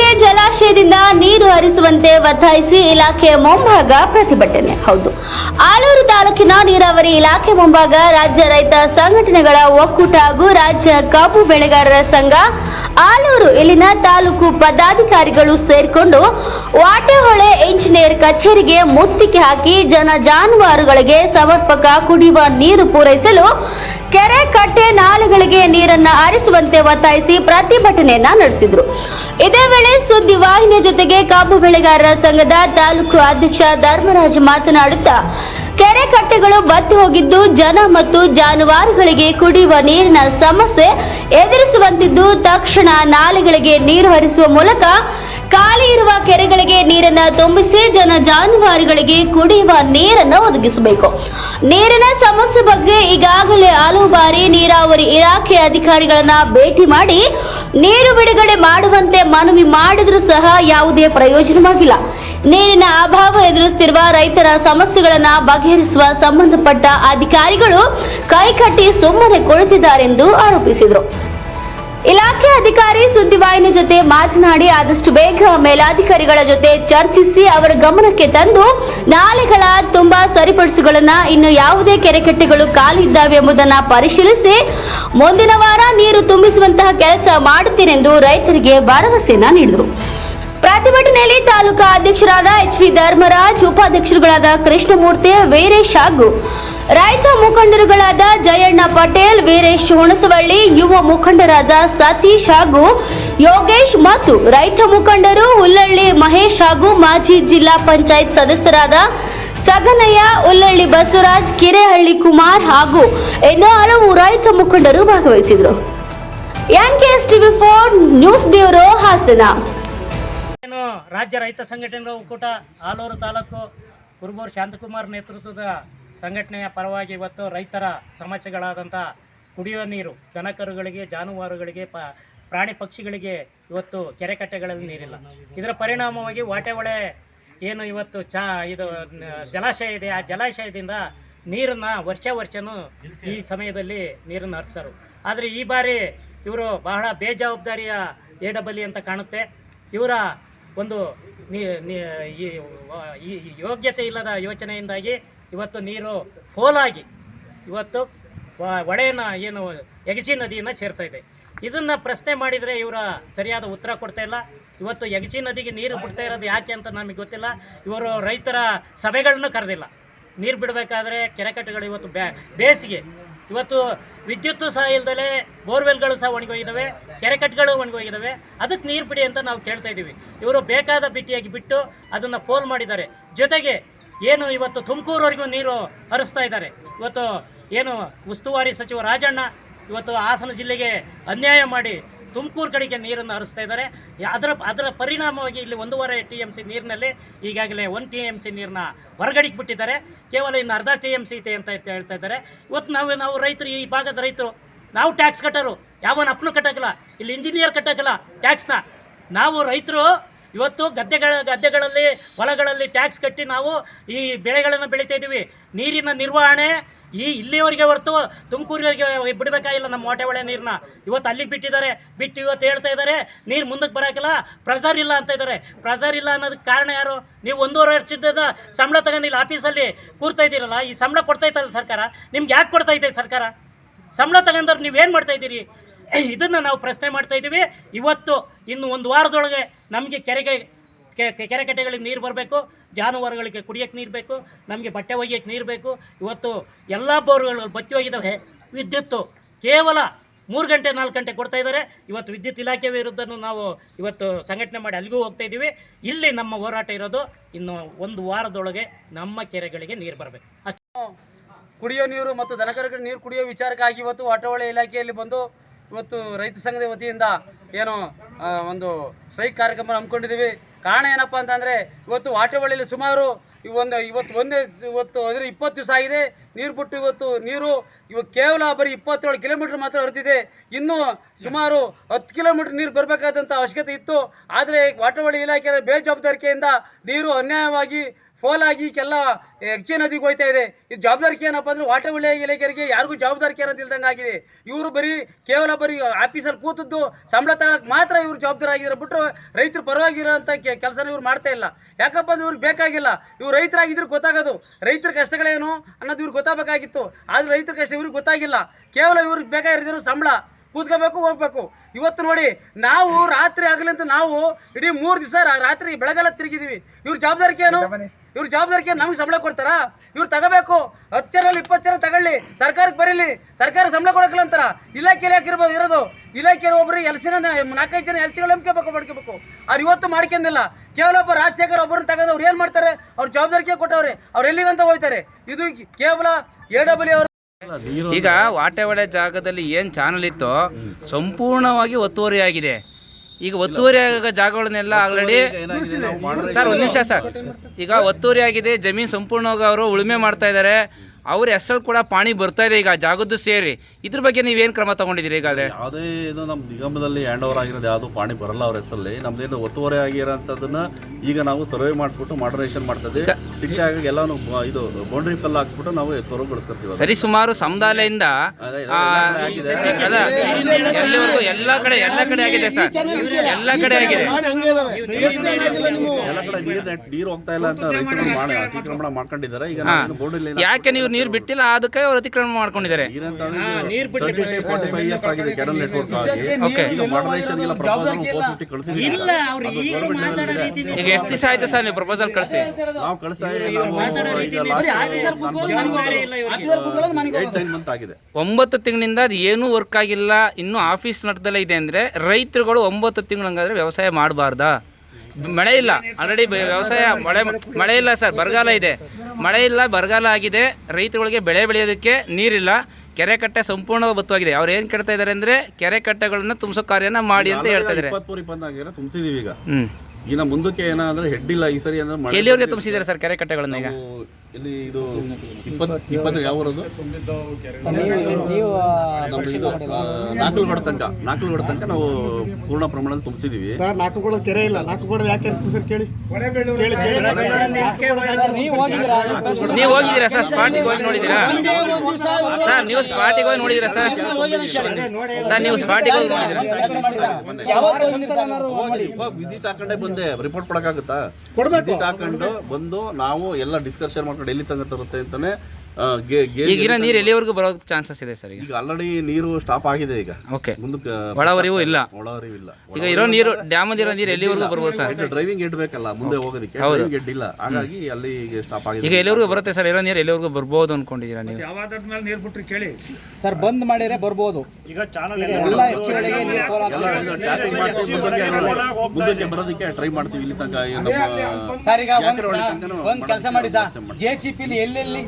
ಕೆರೆಗಳಿಗೆ ಜಲಾಶಯದಿಂದ ನೀರು ಹರಿಸುವಂತೆ ಒತ್ತಾಯಿಸಿ ಇಲಾಖೆಯ ಮುಂಭಾಗ ಪ್ರತಿಭಟನೆ. ಹೌದು. ಆಲೂರು ತಾಲೂಕಿನ ನೀರಾವರಿ ಇಲಾಖೆ ಮುಂಭಾಗ ರಾಜ್ಯ ರೈತ ಸಂಘಟನೆಗಳ ಒಕ್ಕೂಟ ಹಾಗೂ ರಾಜ್ಯ ಕಬ್ಬು ಬೆಳೆಗಾರರ ಸಂಘ, ಆಲೂರು ಇಲ್ಲಿನ ತಾಲೂಕು ಪದಾಧಿಕಾರಿಗಳು ಸೇರಿಕೊಂಡು ವಾಟೆಹೊಳೆ ಇಂಜಿನಿಯರ್ ಕಚೇರಿಗೆ ಮುತ್ತಿಗೆ ಹಾಕಿ ಜನ ಜಾನುವಾರುಗಳಿಗೆ ಸಮರ್ಪಕ ಕುಡಿಯುವ ನೀರು ಪೂರೈಸಲು ಕೆರೆ ಕಟ್ಟೆ ನಾಲೆಗಳಿಗೆ ನೀರನ್ನ ಹರಿಸುವಂತೆ ಒತ್ತಾಯಿಸಿ ಪ್ರತಿಭಟನೆಯನ್ನ ನಡೆಸಿದ್ರು. ಇದೇ ವೇಳೆ ಸುದ್ದಿ ವಾಹಿನಿಯ ಜೊತೆಗೆ ಕಬ್ಬು ಬೆಳೆಗಾರರ ಸಂಘದ ತಾಲೂಕು ಅಧ್ಯಕ್ಷ ಧರ್ಮರಾಜ್ ಮಾತನಾಡುತ್ತಾ, ಕೆರೆ ಕಟ್ಟೆಗಳು ಬತ್ತಿ ಹೋಗಿದ್ದು ಜನ ಮತ್ತು ಜಾನುವಾರುಗಳಿಗೆ ಕುಡಿಯುವ ನೀರಿನ ಸಮಸ್ಯೆ ಎದುರಿಸುವಂತಿದ್ದು, ತಕ್ಷಣ ನಾಲೆಗಳಿಗೆ ನೀರು ಹರಿಸುವ ಮೂಲಕ ಖಾಲಿ ಇರುವ ಕೆರೆಗಳಿಗೆ ನೀರನ್ನ ತುಂಬಿಸಿ ಜನ ಜಾನುವಾರುಗಳಿಗೆ ಕುಡಿಯುವ ನೀರನ್ನು ಒದಗಿಸಬೇಕು. ನೀರಿನ ಸಮಸ್ಯೆ ಬಗ್ಗೆ ಈಗಾಗಲೇ ಹಲವು ಬಾರಿ ನೀರಾವರಿ ಇಲಾಖೆ ಅಧಿಕಾರಿಗಳನ್ನ ಭೇಟಿ ಮಾಡಿ ನೀರು ಬಿಡುಗಡೆ ಮಾಡುವಂತೆ ಮನವಿ ಮಾಡಿದರೂ ಸಹ ಯಾವುದೇ ಪ್ರಯೋಜನವಾಗಿಲ್ಲ. ನೀರಿನ ಅಭಾವ ಎದುರಿಸುತ್ತಿರುವ ರೈತರ ಸಮಸ್ಯೆಗಳನ್ನ ಬಗೆಹರಿಸುವ ಸಂಬಂಧಪಟ್ಟ ಅಧಿಕಾರಿಗಳು ಕೈಕಟ್ಟಿ ಸುಮ್ಮನೆ ಕುಳಿತಿದ್ದಾರೆಂದು ಆರೋಪಿಸಿದರು. ಇಲಾಖೆ ಅಧಿಕಾರಿ ಸುದ್ದಿವಾಹಿನಿ ಜೊತೆ ಮಾತನಾಡಿ ಆದಷ್ಟು ಬೇಗ ಮೇಲಾಧಿಕಾರಿಗಳ ಜೊತೆ ಚರ್ಚಿಸಿ ಅವರ ಗಮನಕ್ಕೆ ತಂದು ನಾಲೆಗಳ ತುಂಬಾ ಸರಿಪಡಿಸುಗಳನ್ನ ಇನ್ನು ಯಾವುದೇ ಕೆರೆಕಟ್ಟೆಗಳು ಖಾಲಿ ಇದ್ದಾವೆ ಎಂಬುದನ್ನ ಪರಿಶೀಲಿಸಿ ಮುಂದಿನ ವಾರ ನೀರು ತುಂಬಿಸುವಂತಹ ಕೆಲಸ ಮಾಡುತ್ತೇನೆಂದು ರೈತರಿಗೆ ಭರವಸೆಯನ್ನ ನೀಡಿದರು. ಪ್ರತಿಭಟನೆಯಲ್ಲಿ ತಾಲೂಕಾ ಅಧ್ಯಕ್ಷರಾದ ಎಚ್ ವಿ ಧರ್ಮರಾಜ್, ಉಪಾಧ್ಯಕ್ಷರುಗಳಾದ ಕೃಷ್ಣಮೂರ್ತಿ, ವೀರೇಶ್ ಹಾಗೂ ರೈತ ಮುಖಂಡರುಗಳಾದ ಜಯಣ್ಣ ಪಟೇಲ್, ವೀರೇಶ್ ಹುಣಸವಳ್ಳಿ, ಯುವ ಮುಖಂಡರಾದ ಸತೀಶ್ ಹಾಗೂ ಯೋಗೇಶ್ ಮತ್ತು ರೈತ ಮುಖಂಡರು ಹುಲ್ಲಳ್ಳಿ ಮಹೇಶ್ ಹಾಗೂ ಮಾಜಿ ಜಿಲ್ಲಾ ಪಂಚಾಯತ್ ಸದಸ್ಯರಾದ ಸಗನಯ್ಯ ಉಲ್ಲಳ್ಳಿ ಬಸವರಾಜ್, ಕಿರೆಹಳ್ಳಿ ಕುಮಾರ್ ಹಾಗೂ ಇನ್ನೂ ಹಲವು ರೈತ ಮುಖಂಡರು ಭಾಗವಹಿಸಿದರು. NKS TV four news bureau Hassan. ರಾಜ್ಯ ರೈತ ಸಂಘಟನೆಗಳ ಒಕ್ಕೂಟ, ಆಲೂರು ತಾಲೂಕು ಕುರುಬೂರು ಶಾಂತಕುಮಾರ್ ನೇತೃತ್ವದ ಸಂಘಟನೆಯ ಪರವಾಗಿ ಇವತ್ತು ರೈತರ ಸಮಸ್ಯೆಗಳಾದಂಥ ಕುಡಿಯುವ ನೀರು, ದನಕರುಗಳಿಗೆ, ಜಾನುವಾರುಗಳಿಗೆ, ಪ, ಪ್ರಾಣಿ ಪಕ್ಷಿಗಳಿಗೆ ಇವತ್ತು ಕೆರೆ ಕಟ್ಟೆಗಳಲ್ಲಿ ನೀರಿಲ್ಲ. ಇದರ ಪರಿಣಾಮವಾಗಿ ವಾಟೆಹೊಳೆ ಏನು ಇವತ್ತು ಚಾ, ಇದು, ಜಲಾಶಯ ಇದೆ. ಆ ಜಲಾಶಯದಿಂದ ನೀರನ್ನು ವರ್ಷ ವರ್ಷನೂ ಈ ಸಮಯದಲ್ಲಿ ನೀರನ್ನು ಹರಿಸರು. ಆದರೆ ಈ ಬಾರಿ ಇವರು ಬಹಳ ಬೇಜವಾಬ್ದಾರಿಯ ಎ ಅಂತ ಕಾಣುತ್ತೆ. ಇವರ ಒಂದು ಯೋಗ್ಯತೆ ಇಲ್ಲದ ಯೋಚನೆಯಿಂದಾಗಿ ಇವತ್ತು ನೀರು ಫೋಲಾಗಿ ಇವತ್ತು ಒಡೆಯನ್ನು ಏನು ಯಗಚಿ ನದಿಯನ್ನು ಸೇರ್ತಾ ಇದೆ. ಇದನ್ನು ಪ್ರಶ್ನೆ ಮಾಡಿದರೆ ಇವರ ಸರಿಯಾದ ಉತ್ತರ ಕೊಡ್ತಾ ಇಲ್ಲ. ಇವತ್ತು ಯಗಚಿ ನದಿಗೆ ನೀರು ಬಿಡ್ತಾ ಇರೋದು ಯಾಕೆ ಅಂತ ನಮಗೆ ಗೊತ್ತಿಲ್ಲ. ಇವರು ರೈತರ ಸಭೆಗಳನ್ನು ಕರೆದಿಲ್ಲ. ನೀರು ಬಿಡಬೇಕಾದ್ರೆ ಕೆರೆಕಟ್ಟೆಗಳು ಇವತ್ತು ಬೇಸಿಗೆ. ಇವತ್ತು ವಿದ್ಯುತ್ತು ಸಹ ಇಲ್ದಲೆ ಬೋರ್ವೆಲ್ಗಳು ಸಹ ಒಣಗೋಗಿದ್ದಾವೆ ಕೆರೆಕಟ್ಟೆಗಳು ಒಣಗೋಗಿದ್ದಾವೆ ಅದಕ್ಕೆ ನೀರು ಬಿಡಿ ಅಂತ ನಾವು ಕೇಳ್ತಾ ಇದ್ದೀವಿ. ಇವರು ಬೇಕಾದ ಬಿಟ್ಟಿಯಾಗಿ ಬಿಟ್ಟು ಅದನ್ನು ಪೋಲ್ ಮಾಡಿದ್ದಾರೆ. ಜೊತೆಗೆ ಏನು ಇವತ್ತು ತುಮಕೂರವರೆಗೂ ನೀರು ಹರಿಸ್ತಾ ಇದ್ದಾರೆ. ಇವತ್ತು ಏನು ಉಸ್ತುವಾರಿ ಸಚಿವ ರಾಜಣ್ಣ ಇವತ್ತು ಹಾಸನ ಜಿಲ್ಲೆಗೆ ಅನ್ಯಾಯ ಮಾಡಿ ತುಮಕೂರು ಕಡೆಗೆ ನೀರನ್ನು ಹರಿಸ್ತಾ ಇದ್ದಾರೆ. ಅದರ ಅದರ ಪರಿಣಾಮವಾಗಿ ಇಲ್ಲಿ ಒಂದೂವರೆ ಟಿ ಎಂ ಸಿ ನೀರಿನಲ್ಲಿ ಈಗಾಗಲೇ ಒಂದು ಟಿ ಎಂ ಸಿ ನೀರನ್ನ ಹೊರಗಡೆಗೆ ಬಿಟ್ಟಿದ್ದಾರೆ. ಕೇವಲ ಇನ್ನು ಅರ್ಧ ಟಿ ಎಂ ಸಿ ಇದೆ ಅಂತ ಹೇಳ್ತಾ- ಇದ್ದಾರೆ. ಇವತ್ತು ನಾವು ನಾವು ರೈತರು, ಈ ಭಾಗದ ರೈತರು, ನಾವು ಟ್ಯಾಕ್ಸ್ ಕಟ್ಟೋರು. ಯಾವನ ಅಪ್ಪನು ಕಟ್ಟೋಕ್ಕಿಲ್ಲ ಇಲ್ಲಿ ಇಂಜಿನಿಯರ್ ಕಟ್ಟೋಕ್ಕಿಲ್ಲ ಟ್ಯಾಕ್ಸ್ನ. ನಾವು ರೈತರು ಇವತ್ತು ಗದ್ದೆಗಳ ಗದ್ದೆಗಳಲ್ಲಿ, ಹೊಲಗಳಲ್ಲಿ ಟ್ಯಾಕ್ಸ್ ಕಟ್ಟಿ ನಾವು ಈ ಬೆಳೆಗಳನ್ನು ಬೆಳೀತಾ ಇದ್ದೀವಿ ನೀರಿನ ನಿರ್ವಹಣೆ ಈ ಇಲ್ಲಿಯವರಿಗೆ ಹೊರತು ತುಮಕೂರಿಗೆ ಬಿಡಬೇಕಾಗಿಲ್ಲ ನಮ್ಮ ಹೊಳೆ ನೀರನ್ನ ಇವತ್ತು ಅಲ್ಲಿಗೆ ಬಿಟ್ಟಿದ್ದಾರೆ, ಬಿಟ್ಟು ಇವತ್ತು ಹೇಳ್ತಾ ಇದ್ದಾರೆ, ನೀರು ಮುಂದಕ್ಕೆ ಬರೋಕ್ಕಿಲ್ಲ ಪ್ರೆಸರ್ ಇಲ್ಲ ಅಂತ ಇದ್ದಾರೆ. ಪ್ರೆಸರ್ ಇಲ್ಲ ಅನ್ನೋದಕ್ಕೆ ಕಾರಣ ಯಾರು? ನೀವು ಒಂದೂವರೆ ವರ್ಷದ ಸಂಬಳ ತಗೊಂಡಿಲ್ಲ ಆಫೀಸಲ್ಲಿ ಕೂರ್ತಾ ಇದ್ದೀರಲ್ಲ, ಈ ಸಂಬಳ ಕೊಡ್ತಾ ಇತ್ತಲ್ಲ ಸರ್ಕಾರ? ನಿಮ್ಗೆ ಯಾಕೆ ಕೊಡ್ತಾ ಇದೆ ಸರ್ಕಾರ? ಸಂಬಳ ತಗೊಂಡವ್ರು ನೀವೇನು ಮಾಡ್ತಾ ಇದ್ದೀರಿ? ಇದನ್ನು ನಾವು ಪ್ರಶ್ನೆ ಮಾಡ್ತಾ ಇದ್ದೀವಿ. ಇವತ್ತು ಇನ್ನು ಒಂದು ವಾರದೊಳಗೆ ನಮಗೆ ಕೆರೆಗೆ ಕೆ- ಕೆ- ಕೆರೆ ಕಟ್ಟೆಗಳಿಗೆ ನೀರು ಬರಬೇಕು, ಜಾನುವಾರುಗಳಿಗೆ ಕುಡಿಯೋಕ್ಕೆ ನೀರು ಬೇಕು, ನಮಗೆ ಬಟ್ಟೆ ಒಗೆಯೋಕ್ಕೆ ನೀರು ಬೇಕು. ಇವತ್ತು ಎಲ್ಲ ಬೋರ್ಗಳು ಬತ್ತಿ ಹೋಗಿದ್ದಾವೆ ವಿದ್ಯುತ್ತು ಕೇವಲ ಮೂರು ಗಂಟೆ, ನಾಲ್ಕು ಗಂಟೆ ಕೊಡ್ತಾ ಇದ್ದಾರೆ. ಇವತ್ತು ವಿದ್ಯುತ್ ಇಲಾಖೆ ವಿರುದ್ಧನೂ ನಾವು ಇವತ್ತು ಸಂಘಟನೆ ಮಾಡಿ ಅಲ್ಲಿಗೂ ಹೋಗ್ತಾ ಇದ್ದೀವಿ. ಇಲ್ಲಿ ನಮ್ಮ ಹೋರಾಟ ಇರೋದು ಇನ್ನು ಒಂದು ವಾರದೊಳಗೆ ನಮ್ಮ ಕೆರೆಗಳಿಗೆ ನೀರು ಬರಬೇಕು. ಅಷ್ಟು. ಕುಡಿಯೋ ನೀರು ಮತ್ತು ದನಕರುಗಳಿಗೆ ನೀರು ಕುಡಿಯೋ ವಿಚಾರಕ್ಕಾಗಿ ಇವತ್ತು ಆಟೋಳ ಇಲಾಖೆಯಲ್ಲಿ ಬಂದು ಇವತ್ತು ರೈತ ಸಂಘದ ವತಿಯಿಂದ ಏನು ಒಂದು ಸ್ಟ್ರೈಕ್ ಕಾರ್ಯಕ್ರಮ ಹಮ್ಮಿಕೊಂಡಿದ್ದೀವಿ. ಕಾರಣ ಏನಪ್ಪ ಅಂತಂದರೆ, ಇವತ್ತು ವಾಟವಳ್ಳಿಯಲ್ಲಿ ಸುಮಾರು ಒಂದು ಇವತ್ತು ಒಂದೇ ಇವತ್ತು ಅಂದರೆ ಇಪ್ಪತ್ತು ದಿವಸ ಆಗಿದೆ. ನೀರು ಬಿಟ್ಟು ಇವತ್ತು ನೀರು, ಇವಾಗ ಕೇವಲ ಬರೀ ಇಪ್ಪತ್ತೇಳು ಕಿಲೋಮೀಟ್ರ್ ಮಾತ್ರ ಹರಿತಿದೆ ಇನ್ನೂ ಸುಮಾರು ಹತ್ತು ಕಿಲೋಮೀಟ್ರ್ ನೀರು ಬರಬೇಕಾದಂಥ ಅವಶ್ಯಕತೆ ಇತ್ತು. ಆದರೆ ವಾಟವಳ್ಳಿ ಇಲಾಖೆಯ ಬೇಜವಾಬ್ದಾರಿಕೆಯಿಂದ ನೀರು ಅನ್ಯಾಯವಾಗಿ ಫೋಲ್ ಆಗಿ ಎಚ್ಚೆ ನದಿಗೆ ಹೋಯ್ತಾ ಇದೆ. ಇದು ಜವಾಬ್ದಾರಿಕೆ ಏನಪ್ಪ ಅಂದ್ರೆ ವಾಟವಳ್ಳಿ ಇಲಾಖೆಗೆ ಯಾರಿಗೂ ಜವಾಬ್ದಾರಿಕೆ ಅನ್ನೋದು ಇಲ್ದಂಗೆ ಆಗಿದೆ. ಇವರು ಬರೀ ಕೇವಲ ಬರೀ ಆಫೀಸಲ್ಲಿ ಕೂತದ್ದು ಸಂಬಳ ತಗೊಳಕ್ಕೆ ಮಾತ್ರ ಇವ್ರು ಜವಾಬ್ದಾರಿ ಆಗಿರೋ ಬಿಟ್ಟರು ರೈತರು ಪರವಾಗಿರೋಂಥ ಕೆಲಸನ ಇವ್ರು ಮಾಡ್ತಾ ಇಲ್ಲ. ಯಾಕಪ್ಪ ಅಂದ್ರೆ ಇವ್ರಿಗೆ ಬೇಕಾಗಿಲ್ಲ. ಇವ್ರು ರೈತರಾಗಿದ್ರೆ ಗೊತ್ತಾಗೋದು. ರೈತರ ಕಷ್ಟಗಳೇನು ಅನ್ನೋದು ಇವ್ರಿಗೆ ಗೊತ್ತಾಗಬೇಕಾಗಿತ್ತು. ಆದ್ರೆ ರೈತರ ಕಷ್ಟ ಇವ್ರಿಗೆ ಗೊತ್ತಾಗಿಲ್ಲ. ಕೇವಲ ಇವ್ರಿಗೆ ಬೇಕಾಗಿರೋದಿರೋ ಸಂಬಳ. ಕೂತ್ಕೋಬೇಕು, ಹೋಗ್ಬೇಕು. ಇವತ್ತು ನೋಡಿ, ನಾವು ರಾತ್ರಿ ಆಗಲಿ ಅಂತ ನಾವು ಇಡೀ ಮೂರು ದಿವಸ ರಾತ್ರಿ ಬೆಳಗಲ್ಲ ತಿರುಗಿದೀವಿ. ಇವ್ರ ಜವಾಬ್ದಾರಿಕೆ ಏನು ಇವ್ರ ಜವಾಬ್ದಾರಿಕೆ ನಮ್ಗೆ ಸಂಬಳ ಕೊಡ್ತಾರಾ? ಇವ್ರು ತಗೋಬೇಕು. ಹತ್ತು ಜನ ಇಪ್ಪತ್ತು ಜನ ತಗೊಳ್ಳಿ. ಸರ್ಕಾರಕ್ಕೆ ಬರೀಲಿ. ಸರ್ಕಾರ ಸಂಬಳ ಕೊಡೋಕಿಲ್ಲ ಅಂತಾರ? ಇಲಾಖೆ ಇಲಾಖೆ ಇರ್ಬೋದು ಇರೋದು? ಇಲಾಖೆಯಲ್ಲಿ ಒಬ್ಬರು ಎಲ್ಸಿನ ನಾಲ್ಕೈದು ಜನ ಎಲ್ಸಿಗಳು ನಂಬ್ಕೋಬೇಕು ಮಾಡ್ಕೋಬೇಕು. ಅವ್ರು ಇವತ್ತು ಮಾಡ್ಕೊಂಡಿಲ್ಲ. ಕೇವಲ ಒಬ್ಬ ರಾಜಶೇಖರ್ ಒಬ್ಬರನ್ನ ತಗೊಂಡು ಅವ್ರು ಏನು ಮಾಡ್ತಾರೆ? ಅವ್ರ ಜವಾಬ್ದಾರಿಕೆ ಕೊಟ್ಟವ್ರೆ. ಅವ್ರು ಎಲ್ಲಿಗಂತ ಹೋಗ್ತಾರೆ? ಇದು ಕೇವಲ ಎ ಡಬ್ಲ್ಯೂ ಅವರು ಈಗ ವಾಟೆವಡೆ ಜಾಗದಲ್ಲಿ ಏನು ಚಾನಲ್ ಇತ್ತೋ ಸಂಪೂರ್ಣವಾಗಿ ಒತ್ತುವರಿ ಆಗಿದೆ ಈಗ ಒತ್ತುವರಿ ಆಗ ಜಾಗಗಳನ್ನೆಲ್ಲ ಆಲ್ರೆಡಿ ಸರ್ ಒಂದು ನಿಮಿಷ ಸರ್. ಈಗ ಒತ್ತುವರಿ ಆಗಿದೆ ಜಮೀನು ಸಂಪೂರ್ಣವಾಗಿ ಅವರು ಉಳುಮೆ ಮಾಡ್ತಾ ಇದ್ದಾರೆ. ಅವ್ರ ಹೆಸರು ಕೂಡ ಪಾಣಿ ಬರ್ತಾ ಇದೆ. ಈಗ ಜಾಗದ್ದು ಸೇರಿ. ಇದ್ರ ಬಗ್ಗೆ ನೀವೇನು ಕ್ರಮ ತಗೊಂಡಿದ್ದೀರಿ ಈಗ ಅದೇ ಯಾವುದೇ ಇದು ನಮ್ಮ ನಿಗಮದಲ್ಲಿ ಹ್ಯಾಂಡ್ ಓವರ್ ಆಗಿರೋದು ಯಾವುದು ಪಾಣಿ ಬರಲ್ಲ ಅವ್ರ ಹೆಸರಲ್ಲಿ. ನಮ್ದೇನು ಒತ್ತುವರಿ ಆಗಿರೋಂಥದ್ದನ್ನ ಈಗ ನಾವು ಸರ್ವೆ ಮಾಡಿಸ್ಬಿಟ್ಟು ಮಾಡರೇಷನ್ ಮಾಡ್ತದೆ ಟಿಕ್ಟಾಗಿ ಎಲ್ಲಾನು ಬ- ಇದು ಬೌಂಡ್ರಿ ಕಲ್ಲು ಹಾಕ್ಸ್ಬಿಟ್ಟು ನಾವು ತೊರಗೊಳಿಸ್ಕೊತೀವಿ ಸರಿ ಸುಮಾರು ಸಮುದಾಯದಿಂದ ಎಲ್ಲಿವರೆಗೂ ಎಲ್ಲ ಕಡೆ ಎಲ್ಲ ಕಡೆ ಆಗಿದೆ ಸರ್. ಎಲ್ಲ ಕಡೆ ಆಗಿದೆ. ಎಲ್ಲ ಕಡೆ ನೀರು ನೀರು ಹೋಗ್ತಾ ಇಲ್ಲ ಅಂತ ರೈತರು ಮಾಡಿ ಅತಿಕ್ರಮಣ ಮಾಡ್ಕೊಂಡಿದ್ದಾರೆ. ಈಗ ಯಾಕೆ ನೀವು ನೀರು ಬಿಟ್ಟಿಲ್ಲ ಅದಕ್ಕೆ ಅವ್ರು ಅತಿಕ್ರಮಣ ಮಾಡ್ಕೊಂಡಿದ್ದಾರೆ. ಈಗ ಎಷ್ಟು ದಿವಸ ಆಯ್ತು ಸರ್ ನೀವು ಪ್ರಪೋಸಲ್ ಕಳಿಸಿ? ಒಂಬತ್ತು ತಿಂಗಳಿಂದ ಅದು ಏನೂ ವರ್ಕ್ ಆಗಿಲ್ಲ ಇನ್ನು ಆಫೀಸ್ ಮಟ್ಟದಲ್ಲೇ ಇದೆ ಅಂದ್ರೆ ರೈತರುಗಳು ಒಂಬತ್ತು ತಿಂಗಳು ಹಂಗಾದ್ರೆ ವ್ಯವಸಾಯ ಮಾಡಬಾರ್ದಾ? ಮಳೆ ಇಲ್ಲ. ಆಲ್ರೆಡಿ ವ್ಯವಸಾಯ ಮಳೆ ಮಳೆ ಇಲ್ಲ ಸರ್ ಬರಗಾಲ ಇದೆ. ಮಳೆ ಇಲ್ಲ ಬರಗಾಲ ಆಗಿದೆ. ರೈತರುಗಳಿಗೆ ಬೆಳೆ ಬೆಳೆಯೋದಕ್ಕೆ ನೀರಿಲ್ಲ. ಕೆರೆ ಕಟ್ಟೆ ಸಂಪೂರ್ಣ ಬತ್ತವಾಗಿದೆ ಅವ್ರು ಏನು ಕೇಳ್ತಾ ಇದ್ದಾರೆ ಅಂದ್ರೆ ಕೆರೆ ಕಟ್ಟೆಗಳನ್ನ ತುಂಬಿಸೋ ಕಾರ್ಯನ ಮಾಡಿ ಅಂತ ಹೇಳ್ತಾ ಇದ್ದಾರೆ ತುಂಬಿಸಿದೀವಿ ಈಗ. ಇನ್ನ ಮುಂದಕ್ಕೆ ಏನಾದ್ರೆ ಹೆಡ್ ಇಲ್ಲ ಈ ಸರಿ ಅಂದ್ರೆ ಎಲ್ಲಿವರೆಗೆ ತುಂಬಿಸಿದ್ದಾರೆ ಸರ್ ಕೆರೆ ಕಟ್ಟೆಗಳನ್ನ ಈಗ? ಇಲ್ಲಿ ಇದು ಇಪ್ಪತ್ತು ಇಪ್ಪತ್ತು ಯಾವ ಊರದು? ನಮ್ದು ಇದು ನಾಲ್ಕಲ್ಗಡ ತನಕ ನಾಲ್ಕಲ್ಗಡ ತನಕ ನಾವು ಪೂರ್ಣ ಪ್ರಮಾಣದಲ್ಲಿ ತುಂಬಿಸಿದೀವಿ. ಸರ್ ನಾಲ್ಕು ಕೆರೆ ಇಲ್ಲ. ನಾಲ್ಕು ಯಾಕೆ ಅಂತ ಸರ್ ಕೇಳಿ. ನೀವು ಹೋಗಿದ್ದೀರಾ? ಸರ್? ಸ್ಪಾಟಿಗೆ ಹೋಗಿ ನೋಡಿದ್ದೀರಾ? ಸರ್. ನೀವು ಸ್ಪಾಟಿಗೆ ಹೋಗಿ ನೋಡಿದ್ದೀರಾ ಸರ್? ಸರ್ ನೀವು ಸ್ಪಾಟಿಗೆ ಹೋಗಿ ನೋಡಿದ್ದೀರಾ? ವಿಸಿಟ್ ಹಾಕೊಂಡೇ ಬಂದೆ. ರಿಪೋರ್ಟ್ ಕೊಡಕ್ಕಾಗುತ್ತಾ? ಕೊಡ್ಬೇಕು. ವಿಸಿಟ್ ಹಾಕೊಂಡು ಬಂದು ನಾವು ಎಲ್ಲ ಡಿಸ್ಕಷನ್ ಮಾಡ್ಕೊಂಡು ಎಲ್ಲಿ ತಂಗ ತರುತ್ತೆ ಅಂತಾನೆ ಈಗಿನ ನೀರು ಎಲ್ಲಿವರೆಗೂ ಬರೋ ಚಾನ್ಸಸ್ ಇದೆ ಸರ್ ಈಗ? ಈಗ ಆಲ್ರೆಡಿ ನೀರು ಸ್ಟಾಪ್ ಆಗಿದೆ ಈಗ. ಓಕೆ. ಮುಂದಕ್ಕೆ ಒಳಹರಿವು ಇಲ್ಲ. ಒಳಹರಿವಿಲ್ಲ ಈಗ ಇರೋ ನೀರು ಡ್ಯಾಮಲ್ಲಿರೋ ನೀರು ಎಲ್ಲಿವರೆಗೂ ಬರ್ಬೋದು ಸರ್? ಡ್ರೈವಿಂಗ್ ಇಡ್ಬೇಕಲ್ಲ ಮುಂದೆ ಹೋಗೋದಕ್ಕೆ. ಡ್ರೈವಿಂಗ್ ಹೆಡ್ ಇಲ್ಲ ಹಾಗಾಗಿ ಅಲ್ಲಿ ಸ್ಟಾಪ್ ಆಗಿದೆ. ಈಗ ಎಲ್ಲಿವರೆಗೂ ಬರುತ್ತೆ ಸರ್? ಇರೋ ನೀರು ಎಲ್ಲಿವರೆಗೂ ಬರ್ಬೋದು ಅನ್ಕೊಂಡಿದ್ದೀರಾ ನೀವು? ನೀರು ಬಿಟ್ಟರೆ ಕೇಳಿ. ಸರ್ ಬಂದ್ ಮಾಡಿದ್ರೆ ಬರ್ಬೋದು. ಈಗ ಚಾನಲ್ ಎಲ್ಲ ಹೆಚ್ಚುಗಳಿಗೆ ಮುಂದಕ್ಕೆ ಬರೋದಕ್ಕೆ ಟ್ರೈ ಮಾಡ್ತೀವಿ ಇಲ್ಲಿ ತನಕ. ಸರ್ ಈಗ ಒಂದು ಕೆಲಸ ಮಾಡಿ ಸರ್ ಜೆ ಸಿ ಪಿಲಿ ಎಲ್ಲೆಲ್ಲಿ